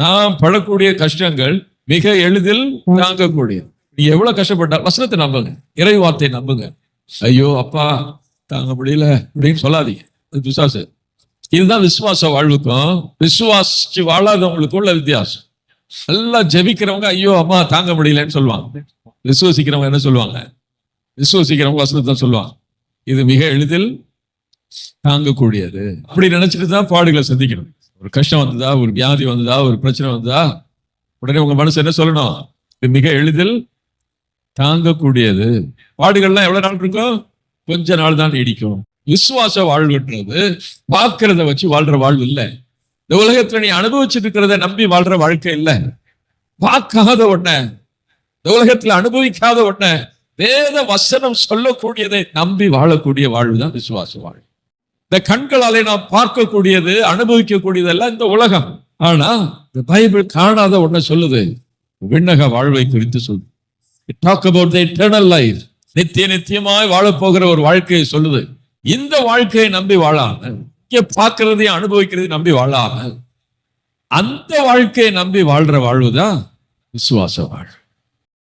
நாம் படக்கூடிய கஷ்டங்கள் மிக எளிதில் தாங்கக்கூடியது. நீங்க எவ்வளவு கஷ்டப்பட்டா வசனத்தை நம்புங்க. இறை வார்த்தையை நம்புங்க. ஐயோ அப்பா தாங்க முடியல அப்படின்னு சொல்லாதீங்க. அது இதுதான் விசுவாச வாழ்வுக்கும் விசுவாசிச்சு வாழாதவங்களுக்கும் உள்ள வித்தியாசம். நல்லா ஜெபிக்கிறவங்க ஐயோ அம்மா தாங்க முடியலன்னு சொல்லுவாங்க. விசுவசிக்கிறவங்க என்ன சொல்லுவாங்க? விசுவசிக்கிறவங்க வசனத்தை சொல்லுவாங்க. இது மிக எளிதில் தாங்கக்கூடியது. அப்படி நினைச்சிட்டு தான் பாடுகளை சந்திக்கணும். ஒரு கஷ்டம் வந்ததா ஒரு வியாதி வந்ததா ஒரு பிரச்சனை வந்ததா? உடனே உங்க மனசு என்ன சொல்லணும்? இது மிக எளிதில் தாங்கக்கூடியது. பாடுகள்லாம் எவ்வளவு நாள் இருக்கும்? கொஞ்ச நாள் தான் நீடிக்கும். விசுவாச வாழ்வுன்றது பார்க்கறத வச்சு வாழ்ற வாழ்வு இல்லை. இந்த உலகத்துல நீ அனுபவிச்சிருக்கிறத இருக்கிறத நம்பி வாழ்ற வாழ்க்கை இல்லை. பார்க்காத உடனே இந்த உலகத்துல அனுபவிக்காத உடனே வேத வசனம் சொல்லக்கூடியதை நம்பி வாழக்கூடிய வாழ்வு தான் விசுவாச வாழ்வு. இந்த கண்களாலே நாம் பார்க்கக்கூடியது அனுபவிக்கக்கூடியதெல்லாம் இந்த உலகம். ஆனா இந்த பைபிள் காணாத ஒன்றை சொல்லுது. விண்ணக வாழ்வை குறித்து சொல்லுது. Talk about the eternal life நித்திய நித்தியமாய் வாழப்போகிற ஒரு வாழ்க்கையை சொல்லுது. இந்த வாழ்க்கையை நம்பி வாழாம இங்க பார்க்கறதையும் அனுபவிக்கிறதையும் நம்பி வாழாம அந்த வாழ்க்கையை நம்பி வாழ்ற வாழ்வுதான் விசுவாச வாழ்வு.